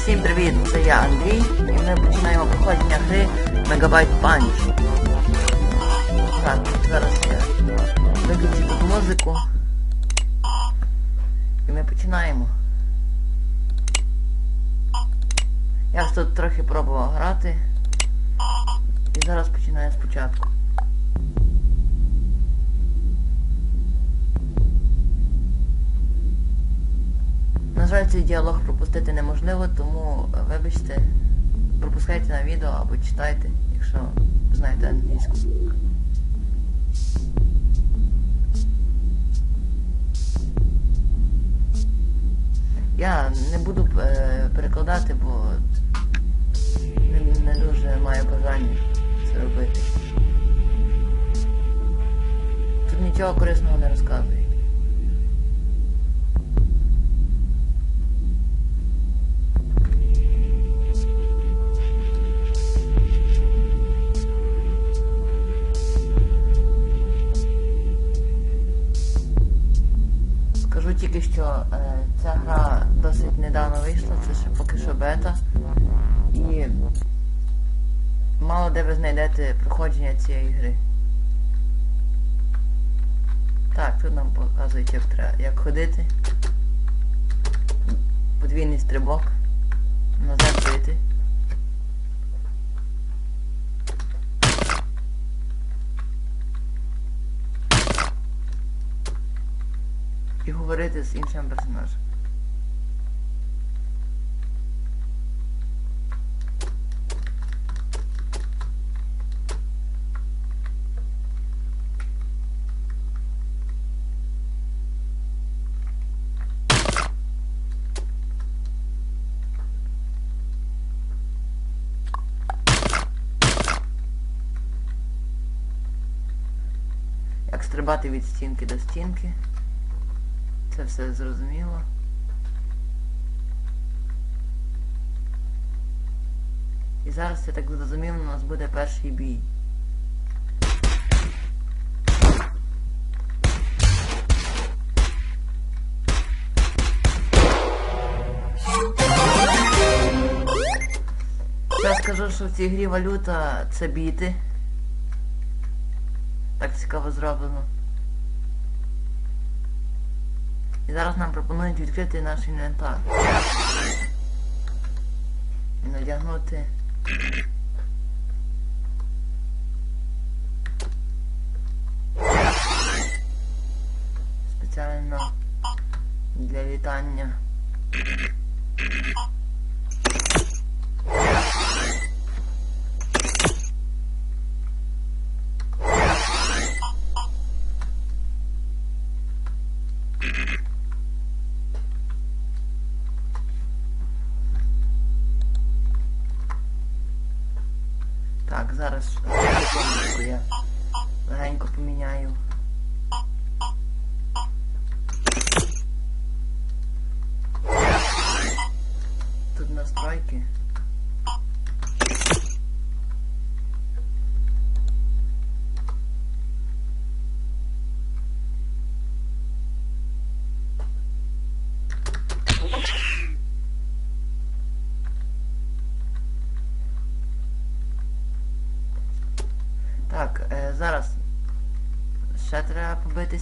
Всім привіт, це я Андрій, і ми починаємо проходження гри Megabyte Punch. Так, зараз я виключу тут музику. І ми починаємо. Я тут трохи пробував грати. І зараз починаю спочатку. Жаль, цей діалог пропустити неможливо, тому е, вибачте, пропускайте на відео або читайте, якщо знаєте англійську. Я не буду е, перекладати, бо не, дуже маю бажання це робити. Тут нічого корисного не розказують. Де ви знайдете проходження цієї гри. Так, тут нам показують, як треба, як ходити. Подвійний стрибок. Назад бити. І говорити з іншим персонажем. Стрибати від стінки до стінки. Це все зрозуміло. І зараз, я так зрозумів, у нас буде перший бій. Я скажу, що в цій грі валюта це біти. Так цікаво зроблено. І зараз нам пропонують відкрити наш інвентар. І надягнути. Спеціально для літання.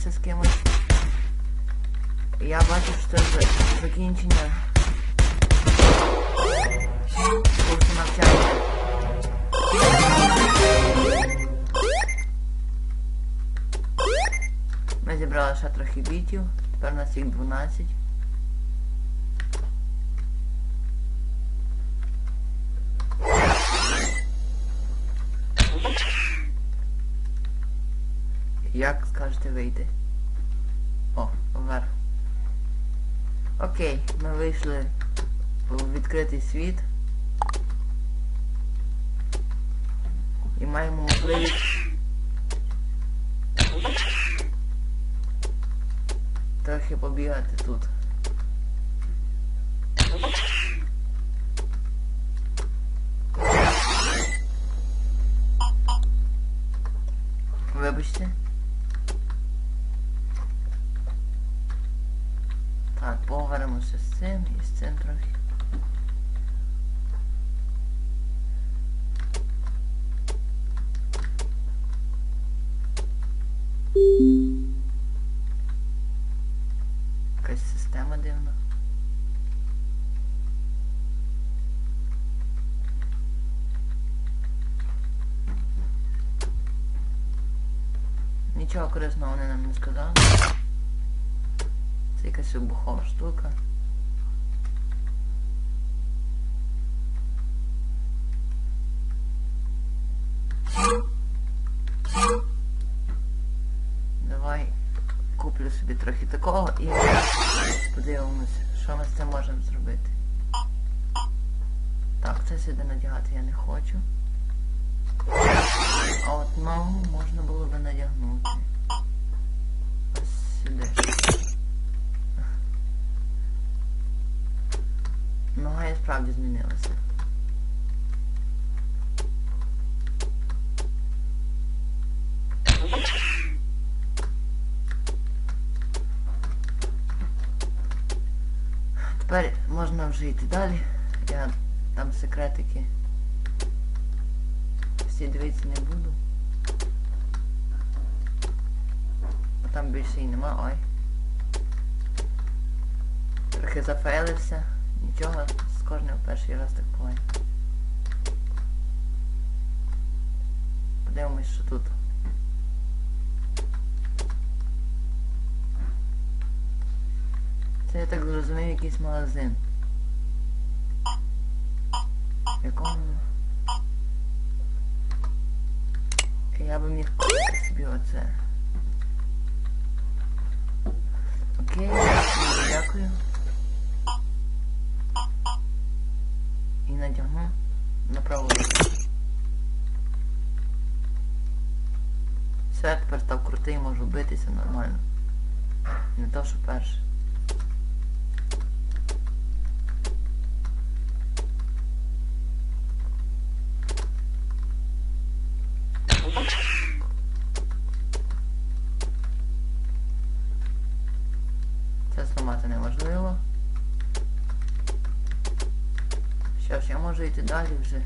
З кимось. Я бачу, це за- закінчення курсу навчання. Ми зібрали ще трохи бітів, у нас їх 12. Як скажете вийти? О, помер. Окей, ми вийшли у відкритий світ. І маємо можливість трохи побігати тут. Нічого корисного вони нам не сказали. Це якась вибухова штука. Давай куплю собі трохи такого і подивимось, що ми з цим можемо зробити. Так, це сюди надягати я не хочу. А от ногу можна було би надягнути. Ось сюди. Нога і справді змінилася. Тепер можна вже йти далі. Я там секретики. Всі дивитися не буду. Там більше і нема, ой. Трохи зафейлився. Нічого, з кожним перший раз так буває. Подивимось, що тут. Це я так зрозумів якийсь магазин. Якому... Я би міг собі оце. Окей, дякую. І надягну на праву руку. Все, тепер став крутий, можу битися нормально. Не то, що перше. Це зламати неможливо. Що ж, я можу йти далі вже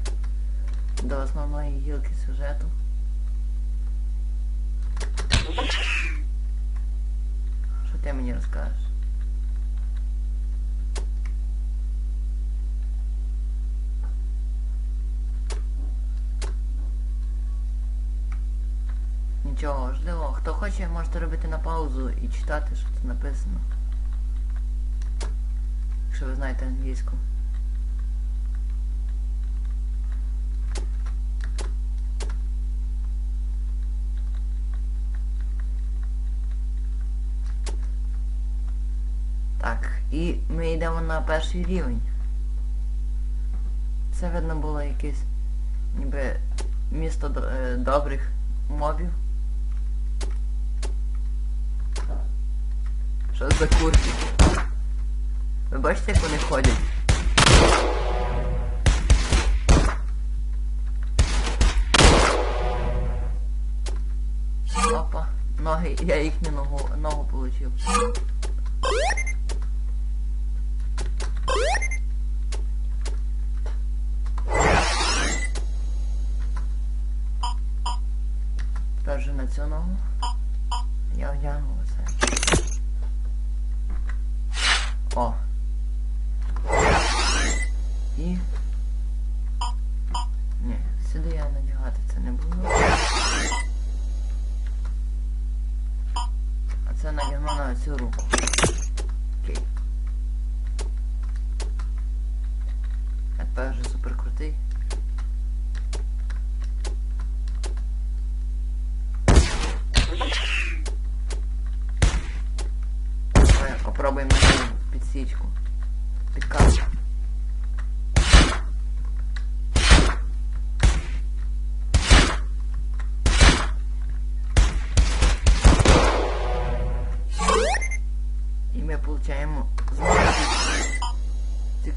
до основної гілки сюжету. Що ти мені розкажеш? Нічого важливого. Хто хоче, можете робити на паузу і читати, що тут написано. Якщо ви знаєте англійську. Так, і ми йдемо на перший рівень. Це видно було якесь ніби місто е, добрих мобів. Що за курки? Ви бачите, як вони ходять? Опа, ноги, я їхню ногу, ногу получив. Тепер вже на цю ногу. Я одягнув оце. О. І... Ні, сюди я надягати це не буду. А це надягну на цю руку. Окей. Я тепер вже супер крутий. Попробуємо підсічку. Підказ.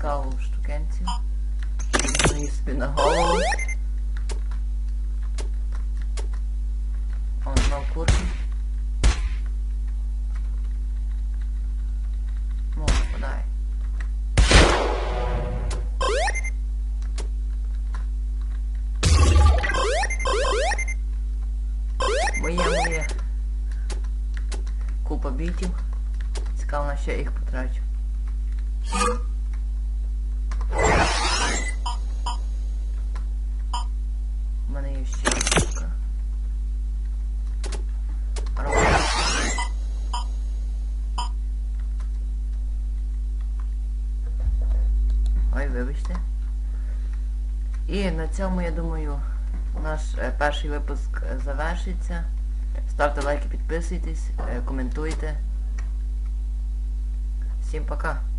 Цікаву штукенцію. Її собі на голову. О, знов курки. Ну, подай. Моє, моє. Купа бітів. Цікаво, на що я їх потрачу. бачите. І на цьому, я думаю, наш е, перший випуск е, завершиться. Ставте лайки, підписуйтесь, е, коментуйте. Всім пока!